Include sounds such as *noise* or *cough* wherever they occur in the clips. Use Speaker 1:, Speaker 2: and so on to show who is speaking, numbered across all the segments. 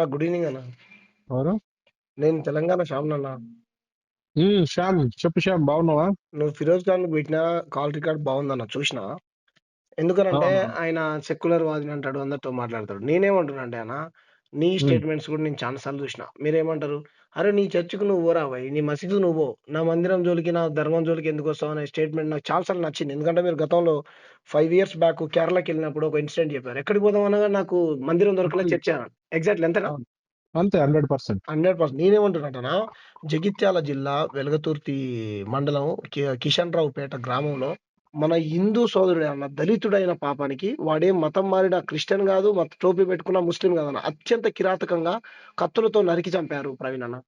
Speaker 1: అన్న good evening అన్న.
Speaker 2: ఎవరు?
Speaker 1: నేను తెలంగాణ శ్యామ్ అన్న.
Speaker 2: శ్యామ్ చెప్పు శ్యామ్ బాగున్నావా?
Speaker 1: నువ్వు ఫిరోజ్ ఖాన్ పెట్టిన కాల్ రికార్డ్ బాగుందన్న చూసిన? ఎందుకనంటే? ఆయన సెక్యులర్ వాదిని అంటాడు అందరితో మాట్లాడతాడు. నేనేమంటున్నా అంటే అన్న నీ స్టేట్మెంట్స్ కూడా నేను చాలా సార్లు చూసిన. మీరేమంటారు? అరే నీ చర్చికి నువ్వు పోరా భయ్ నీ మసీదు నువ్వు పో. నా మందిరం జోలికి నా ధర్మం జోలికి ఎందుకు వస్తావు అనే స్టేట్మెంట్ నాకు చాలా సార్లు నచ్చింది. ఎందుకంటే మీరు గతంలో ఫైవ్ ఇయర్స్ బ్యాక్ కేరళకి వెళ్ళినప్పుడు ఒక ఇన్సిడెంట్ చెప్పారు. ఎక్కడికి పోదాం అనగా నాకు మందిరం దొరకలే చర్చ ఎగ్జాక్ట్లీ ఎంతనా
Speaker 2: అంతే హండ్రెడ్ పర్సెంట్
Speaker 1: హండ్రెడ్ పర్సెంట్ నేనేమంటున్నాటనా జగిత్యాల జిల్లా వెలగతుర్తి మండలం కిషన్ రావుపేట గ్రామంలో మన హిందూ సోదరుడైన దళితుడైన పాపానికి వాడేం మతం మారిన క్రిస్టియన్ కాదు మత టోపీ పెట్టుకున్న ముస్లిం కాదన్న అత్యంత కిరాతకంగా కత్తులతో నరికి చంపారు ప్రవీణ్ అన్న.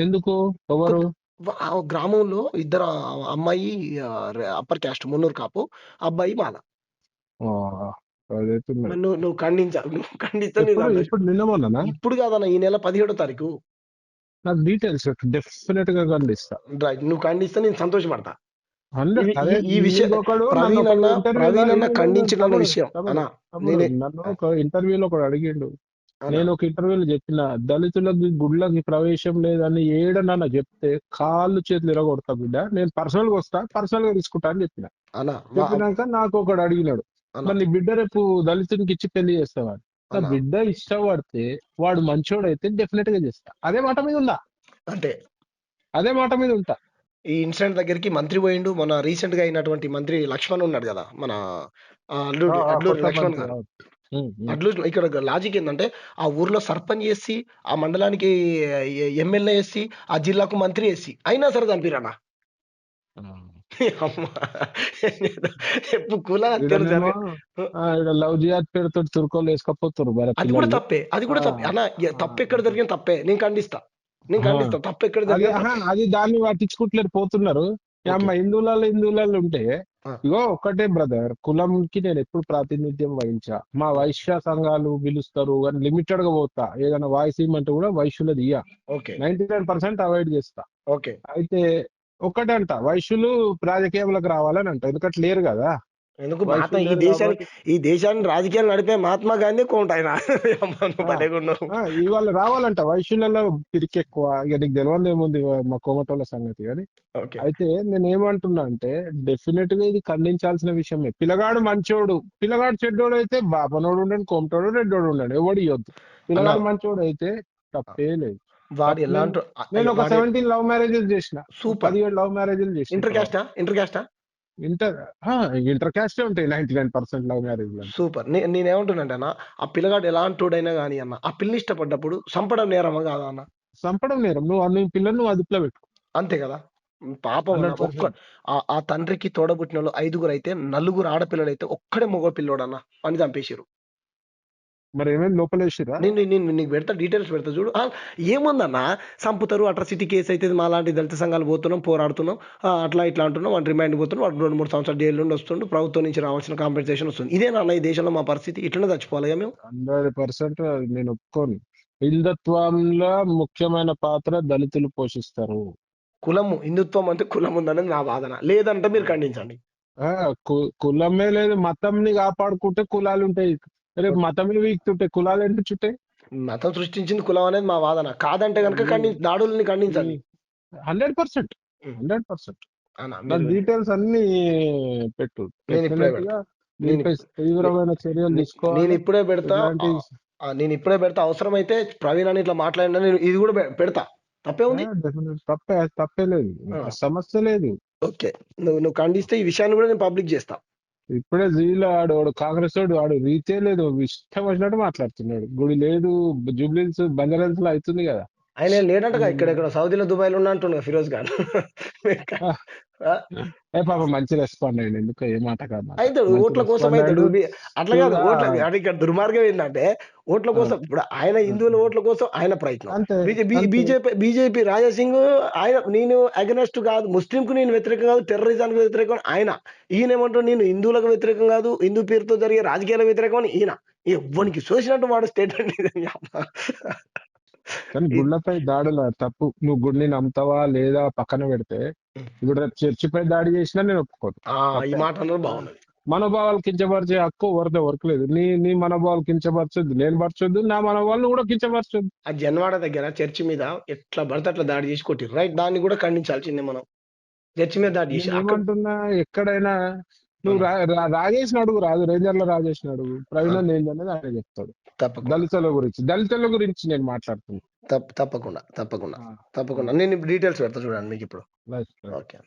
Speaker 2: ఎందుకు? ఎవరు?
Speaker 1: గ్రామంలో ఇద్దరు అమ్మాయి అప్పర్ క్యాస్ట్ మున్నూరు కాపు అబ్బాయి మాల నువ్వు నువ్వు ఖండించావు నువ్వు ఖండిస్తే.
Speaker 2: ఇప్పుడు
Speaker 1: కాదన్న ఈ నెల పదిహేడో తారీఖు.
Speaker 2: నాకు డీటెయిల్స్ డెఫినెట్గా ఖండిస్తా.
Speaker 1: రైట్ నువ్వు ఖండిస్తే నేను సంతోషపడతా. ఈ- విషయం
Speaker 2: నన్ను
Speaker 1: ప్రవీణ్
Speaker 2: ఒక
Speaker 1: ఖండించిన విషయం.
Speaker 2: నన్ను ఇంటర్వ్యూలో ఒకడు అడిగిండు. నేను ఒక ఇంటర్వ్యూలో చెప్పిన దళితులకి గుళ్ళకి ప్రవేశం లేదని ఏడనన్న చెప్తే కాళ్ళు చేతులు ఇరగొడతా బిడ్డ. నేను పర్సనల్గా వస్తా పర్సనల్గా తీసుకుంటా అని చెప్పిన. చెప్పినాక నాకు ఒకడు అడిగినాడు. మరి బిడ్డ రేపు దళితునికి ఇచ్చి పెళ్ళి చేస్తావా? నా
Speaker 1: అన్న.
Speaker 2: బిడ్డ ఇష్టపడితే వాడు మంచోడు అయితే డెఫినెట్గా చేస్తా. అదే మాట మీద ఉందా?
Speaker 1: అంటే
Speaker 2: అదే మాట మీద ఉంటా.
Speaker 1: ఈ ఇన్సిడెంట్ దగ్గరికి మంత్రి పోయిండు మన రీసెంట్గా అయినటువంటి మంత్రి లక్ష్మణ్ ఉన్నాడు కదా మన ఆ,
Speaker 2: కొత్త
Speaker 1: లక్ష్మణ్
Speaker 2: మంత్రి,
Speaker 1: గారు
Speaker 2: అవును. ఉమ్, ఉమ్.
Speaker 1: అడ్లూరి ఇక్కడ లాజిక్ ఏంటంటే ఆ ఊర్లో సర్పంచ్ చేసి ఆ మండలానికి ఎమ్మెల్యే వేసి ఆ జిల్లాకు మంత్రి వేసి అయినా సరే చంపిరన్నా ఎప్పుడు కుల హత్యలు
Speaker 2: ఈడనేమో,
Speaker 1: జరిగే-
Speaker 2: ఆ, ఈడ లవ్ జిహాద్ పేరుతో తుర్కోలు వేసుకపోతారు మరి
Speaker 1: అది కూడా. తప్పే అది కూడా తప్పే. అన్న ఎ- తప్పు ఎక్కడ జరిగిన తప్పే నేను ఖండిస్తా ఖండిస్తా తప్పు ఎక్కడ
Speaker 2: అది దాన్ని పట్టించుకుంటలేరు పోతున్నారు. హిందువులలో హిందువులలో ఉంటే. ఇగో ఒక్కటే బ్రదర్ కులంకి నేను ఎప్పుడు ప్రాతినిధ్యం వహించా. మా వైశ్య సంఘాలు పిలుస్తారు కానీ లిమిటెడ్గా పోతా. ఏదైనా వాయిస్ ఇవ్వమంటే కూడా వైశ్యులది ఇయ్య
Speaker 1: okay.
Speaker 2: Ninety nine percent avoid చేస్తా.
Speaker 1: ఓకే.
Speaker 2: అయితే ఒక్కటంట వైశ్యులు రాజకీయంలోకి రావాలని అంట. ఎందుకంటే లేరు కదా.
Speaker 1: ఎందుకు మహాత్మా ఈ దేశాన్ని ఈ దేశాన్ని రాజకీయాలు నడిపే మహాత్మా గాంధీ కొంట *laughs* ఆయన
Speaker 2: ఇవాళ రావాలంట. వైశ్యులలో పిరికి ఎక్కువ ఇక నీకు తెలియదు ఏముంది మా కోమటోళ్ళ సంగతి కానీ. అయితే నేను ఏమంటున్నా అంటే డెఫినెట్గా ఇది ఖండించాల్సిన విషయమే. పిల్లగాడు మంచోడు. పిల్లగాడు చెడ్డోడు అయితే బాపనోడు ఉండండి కోమటోడు రెడ్డోడు ఉండండి. ఎవడు ఇవ్వద్దు పిల్లగాడు. మంచోడు అయితే తప్పే లేదు.
Speaker 1: వాడు ఎలాంటి
Speaker 2: నేను ఒక సెవెంటీన్ లవ్ మ్యారేజెస్ చేసిన.
Speaker 1: సూపర్.
Speaker 2: పదిహేడు లవ్ మ్యారేజెస్ చేసిన.
Speaker 1: ఇంటర్ క్యాస్టా? ఇంటర్ క్యాస్టా?
Speaker 2: ఇంటర్ ఇంటర్ క్యాస్టే ఉంటాయి ninety nine percent love marriage
Speaker 1: super. నే- నేనేమంటున్నానంటే అన్న ఆ పిల్లగాడు ఎలాంటోడైనా కానీ అన్న ఆ పిల్లని ఇష్టపడ్డప్పుడు చంపడం నేరమా కాదా అన్న?
Speaker 2: చంపడం నేరం. నువ్వు నీ పిల్లలు నువ్వు అదుపులో పెట్టు
Speaker 1: అంతే కదా? పాపం అన్న,
Speaker 2: 100%.
Speaker 1: ఒక్క ఆ- ఆ తండ్రికి తోడబుట్టిన వాళ్ళు ఐదుగురు అయితే నలుగురు ఆడపిల్లలు అయితే ఒక్కడే మగ పిల్లోడు అన్న అని చంపేసారు
Speaker 2: మరి ఏమేమి లోపలేసిరా
Speaker 1: నేను నేను నీకు పెడతా డీటెయిల్స్ పెడతా చూడు. ఏముందన్న? చంపుతారు అట్రాసిటీ కేసు అయితే మా లాంటి దళిత సంఘాలు పోతున్నాం పోరాడుతున్నాం అట్లా ఇట్లా అంటున్నాం వాడు రిమైండ్ పోతున్నాం వాడు రెండు మూడు సంవత్సరాలు జైలు నుండి వస్తుండు ప్రభుత్వం నుంచి రావాల్సిన కాంపెన్సేషన్ వస్తుంది. ఇదేనా అన్న ఈ దేశంలో మా పరిస్థితి ఇట్లనే చచ్చిపోవాలి మేము.
Speaker 2: హండ్రెడ్ పర్సెంట్ నేను ఒప్పుకోను. హిందుత్వంలో ముఖ్యమైన పాత్ర దళితులు పోషిస్తారు.
Speaker 1: కులము హిందుత్వం అంటే కులం ఉందనేది నా వాదన. లేదంటే మీరు ఖండించండి.
Speaker 2: కులమే లేదు మతంని కాపాడుకుంటే కులాలు ఉంటాయి రేపు మతమే వీక్తుంటే కులాలు ఎందుకు చుట్టాయి?
Speaker 1: మతం సృష్టించింది కులం అనేది మా వాదన. కాదంటే కనుక ఖండి దాడుల్ని ఖండించండి
Speaker 2: hundred percent. Hundred percent. Details అన్ని పెట్టు.
Speaker 1: నేను ఇప్పుడే నేను
Speaker 2: తీవ్రమైన చర్యలు
Speaker 1: నేను
Speaker 2: తీసుకోవాలి.
Speaker 1: ఇప్పుడే పెడతా. నేను ఇప్పుడే పెడతా. అవసరమైతే ప్రవీణ్ అని ఇట్లా మాట్లాడినా నేను ఇది కూడా పెడతా. తప్పే ఉంది.
Speaker 2: తప్పే తప్పే లేదు. సమస్య లేదు.
Speaker 1: ఓకే. నువ్వు నువ్వు ఖండిస్తే ఈ విషయాన్ని కూడా నేను పబ్లిక్ చేస్తా.
Speaker 2: ఇప్పుడే జీలో ఆడు వాడు కాంగ్రెస్ వాడు వాడు రీతే లేదు ఇష్టం వచ్చినట్టు మాట్లాడుతున్నాడు. గుడి లేదు జూబ్లీస్ బంజారాల్స్లో అవుతుంది కదా.
Speaker 1: ఆయన లేడంటగా ఇక్కడ ఇక్కడ సౌదీలో దుబాయ్లో ఉన్నా అంటుండగా ఫిరోజ్
Speaker 2: ఏ పాప మంచి రెస్పాండ్ అయ్యింది ఎందుకు ఏ మాట కాదు.
Speaker 1: అవుతాడు
Speaker 2: మంచి
Speaker 1: ఓట్ల కోసం అవుతాడు
Speaker 2: అయ్యాడు.
Speaker 1: ఇది- అట్లా కాదు. ఓట్ల అంటే ఇక్కడ దుర్మార్గం ఏంటంటే ఓట్ల కోసం ఇప్పుడు ఆయన హిందువుల ఓట్ల కోసం ఆయన ప్రయత్నం. బీజేపీ. బీజేపీ రాజాసింగ్ ఆయన నేను అగనెస్ట్ కాదు ముస్లిం కు నేను వ్యతిరేకం కాదు టెర్రరిజానికి వ్యతిరేకం ఆయన. ఈయన ఏమంటాడు నేను హిందువులకు వ్యతిరేకం కాదు హిందూ పేరుతో జరిగే రాజకీయాలకు వ్యతిరేకం అని ఈయన. ఎవ్వనికి చూసినట్టు వాడు స్టేట్మెంట్
Speaker 2: కానీ గుళ్ళపై దాడుల తప్పు నువ్వు గుడిని నమ్ముతావా లేదా పక్కన పెడితే ఇప్పుడు రేపు చర్చిపై దాడి చేసినా నేను ఒప్పుకోను.
Speaker 1: ఈ మాట అన్నది బాగున్నది
Speaker 2: మనోభావాలు కించపరిచే హక్కు ఎవరితో ఎవరికి లేదు. నీ నీ మనోభావాలు కించపరచొద్దు నేను పరచొద్దు నా మనోభావాలు కూడా కించపరచొద్దు.
Speaker 1: ఆ జన్వాడ దగ్గర చర్చి మీద ఎట్లా పడితే అట్లా దాడి చేసి కొట్టిరు రైట్ దాన్ని కూడా ఖండించాల్సిందే మనం. చర్చి మీద దాడి చేసి
Speaker 2: ఏమంటున్నా ఎక్కడైనా నువ్వు రాజేష్ అడుగు రాదు రేంజర్ల రాజేష్ అడుగు. ప్రవీణ్ ఏంది అనేది ఆయన చెప్తాడు. దళితుల గురించి దళితుల గురించి నేను మాట్లాడుతున్నా.
Speaker 1: తప్ప- తప్పకుండా తప్పకుండా తప్పకుండా. నేను డీటెయిల్స్ పెడతా చూడండి మీకు ఇప్పుడు. ఓకే.